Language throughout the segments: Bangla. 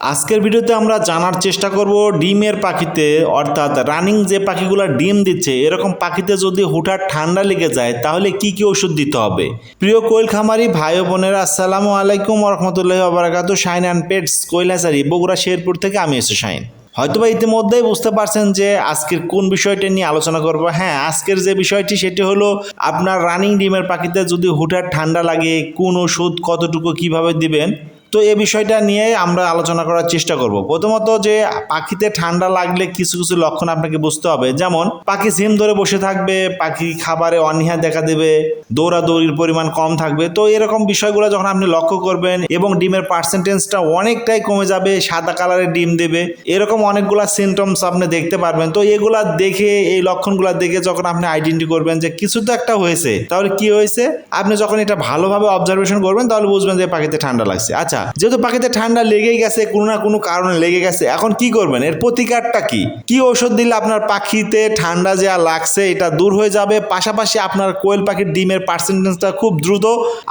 আজকের ভিডিওতে আমরা জানার চেষ্টা করব ডিমের পাখিতে, অর্থাৎ রানিং যে পাখিগুলো ডিম দিচ্ছে, এরকম পাখিতে যদি হুঠাৎ ঠান্ডা লেগে যায়, তাহলে কি কি ওষুধ দিতে হবে? প্রিয় কোয়েল খামারি ভাই বোনেরা, আসসালামু আলাইকুম রহমতুল্লাহ বারাকাতু shine and pets Kailasari, Bogura, Sherpur থেকে আমি এসে শাইন। হয়তোবা ইতিমধ্যেই বুঝতে পারছেন যে আজকের কোন বিষয়টা নিয়ে আলোচনা করব। হ্যাঁ আজকের যে বিষয়টি, সেটি হলো আপনার রানিং ডিমের পাখিতে যদি হুঠাৎ ঠান্ডা লাগে, কোন ওষুধ কতটুকু, কীভাবে দিবেন? তো এই বিষয়টা নিয়ে আমরা আলোচনা করার চেষ্টা করব। প্রথমত যে পাখিতে ঠান্ডা লাগলে কিছু কিছু লক্ষণ আপনাকে বুঝতে হবে। যেমন, পাখি সিম ধরে বসে থাকবে, পাখি খাবারে অনীহা দেখা দেবে, দৌড়াদৌড়ির পরিমাণ কম থাকবে। তো এরকম বিষয়গুলো যখন আপনি লক্ষ্য করবেন এবং ডিমের পার্সেন্টেজটা অনেকটাই কমে যাবে, সাদা কালারের ডিম দেবে, এরকম অনেকগুলো সিমটমস আপনি দেখতে পারবেন। তো এগুলা দেখে, এই লক্ষণগুলা দেখে যখন আপনি আইডেন্টি করবেন যে কিছু তো একটা হয়েছে, তাহলে কি হয়েছে? আপনি যখন এটা ভালোভাবে অবজারভেশন করবেন, তাহলে বুঝবেন যে পাখিতে ঠান্ডা লাগছে। আচ্ছা যেহেতু পাখিতে ঠান্ডা লেগেই গেছে, কোনো না কোনো কারণে লেগে গেছে, এখন কি করবেন? এর প্রতিকারটা কি? কি ওষুধ দিলে আপনার পাখিতে ঠান্ডা যা লাগছে, এটা দূর হয়ে যাবে? পাশাপাশি আপনার কোয়েল পাখির ডিমের পার্সেন্টেজটা খুব দ্রুত,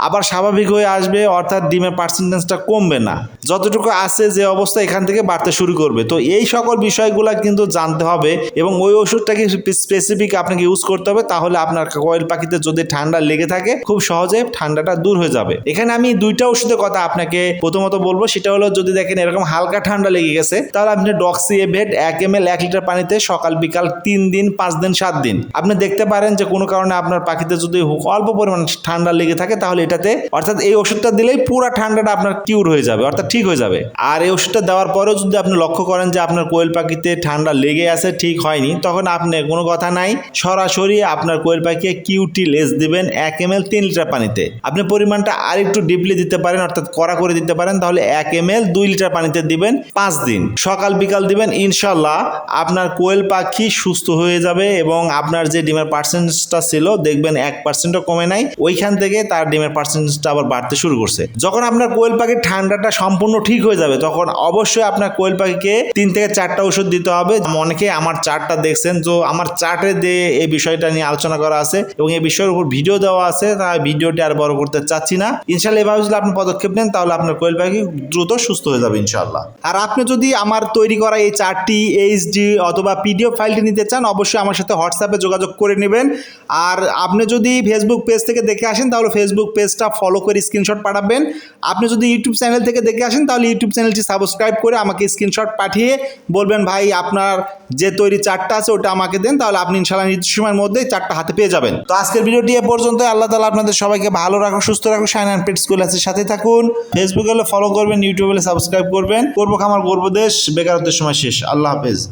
আবার স্বাভাবিক হয়ে আসবে, অর্থাৎ ডিমের পার্সেন্টেজটা কমবে না। যতটুকু আছে যে অবস্থা এখান থেকে বাড়তে শুরু করবে। তো এই সকল বিষয়গুলো কিন্তু জানতে হবে, এবং ওই ওষুধটাকে স্পেসিফিক আপনাকে ইউজ করতে হবে, তাহলে আপনার কোয়েল পাখিতে যদি ঠান্ডা লেগে থাকে, খুব সহজে ঠান্ডাটা দূর হয়ে যাবে। এখানে আমি দুইটা ওষুধের কথা আপনাকে প্রথমত বলব, সেটা হলো যদি দেখেন এরকম হালকা ঠান্ডা লেগে গেছে, তাহলে আপনি ডক্সি এভেট এক এম এল, এক লিটার পানিতে সকাল, বিকাল তিন দিন, পাঁচ দিন, সাত দিন। আপনি দেখতে পারেন যে কোনো কারণে আপনার পাখিতে যদি অল্প পরিমাণ ঠান্ডা লেগে থাকে, তাহলে এটাতে অর্থাৎ এই ওষুধটা দিলেই পুরো ঠান্ডাটা আপনার কিউর হয়ে যাবে, অর্থাৎ ঠিক হয়ে যাবে। আর এই ওষুধটা দেওয়ার পরেও যদি আপনি লক্ষ্য করেন যে আপনার কোয়েল পাখিতে ঠান্ডা লেগে আছে, ঠিক হয়নি, তখন আপনি কোনো কথা নাই, সরাসরি আপনার কোয়েল পাখিকে কিউটি লেস দিবেন এক এম এল, তিন লিটার পানিতে। আপনি পরিমাণটা আর একটু ডিপলি দিতে পারেন, অর্থাৎ কড়া করে দিতে পারেন, তাহলে এক এম এল দুই লিটার পানিতে দিবেন পাঁচ দিন। সকাল, বিকাল দিবেন ইনশাল্লাহ আপনার কোয়েল পাখি সুস্থ হয়ে যাবে এবং আপনার যে ডিমের পার্সেন্টেজটা ছিল, দেখবেন এক পার্সেন্টও কমে নাই। ওইখান থেকে তার ডিমের পার্সেন্টেজটা আবার বাড়তে শুরু করছে। যখন আপনার কোয়েল পাখির ঠান্ডাটা সম্পূর্ণ ঠিক হয়ে যাবে, তখন অবশ্যই আপনার কোয়েল পাখিকে তিন থেকে চারটা ওষুধ দিতে হবে। অনেকে আমার চার্টটা দেখছেন, তো আমার চার্টে দিয়ে এই বিষয়টা নিয়ে আলোচনা করা আছে এবং এই বিষয়ের উপর ভিডিও দেওয়া আছে, তাই ভিডিওটি আর বড় করতে চাচ্ছি না। ইনশাল্লাহ এভাবে যদি আপনি পদক্ষেপ নেন, তাহলে আপনার কোয়েল পাখি দ্রুত সুস্থ হয়ে যাবে ইনশাল্লাহ আর আপনি যদি আমার তৈরি করা এই চারটি এইচডি অথবা পিডিএফ ফাইলটি নিতে চান, অবশ্যই আমার সাথে হোয়াটসঅ্যাপে যোগাযোগ করে নেবেন। আর আপনি যদি ফেসবুক পেজ থেকে দেখে আসেন, তাহলে ফেসবুক পেজটা ফলো করে স্ক্রিনশট পাঠাবেন। আপনি যদি ইউটিউব চ্যানেল থেকে দেখে আসেন, তাহলে ইউটিউব চ্যানেলটি সাবস্ক্রাইব করে আমাকে স্ক্রিনশট পাঠিয়ে বলবেন, ভাই, আপনার যে তৈরি চারটা আছে, ওটা আমাকে দেন, তাহলে আপনি ইনশাল্লাহ নির্দিষ্ট সময়ের মধ্যেই চারটা হাতে পেয়ে যাবেন। তো আজকের ভিডিওটি এ পর্যন্ত আল্লাহ তালা আপনাদের সবাইকে ভালো রাখো সুস্থ রাখো শাইন অ্যান্ড পেট স্কুল আছে সাথে থাকুন। ফেসবুকে হলে ফলো করবেন ইউটিউবে সাবস্ক্রাইব করবেন। করব খামার, করব দেশ। বেকারত্বের সময় শেষ। আল্লাহ হাফেজ।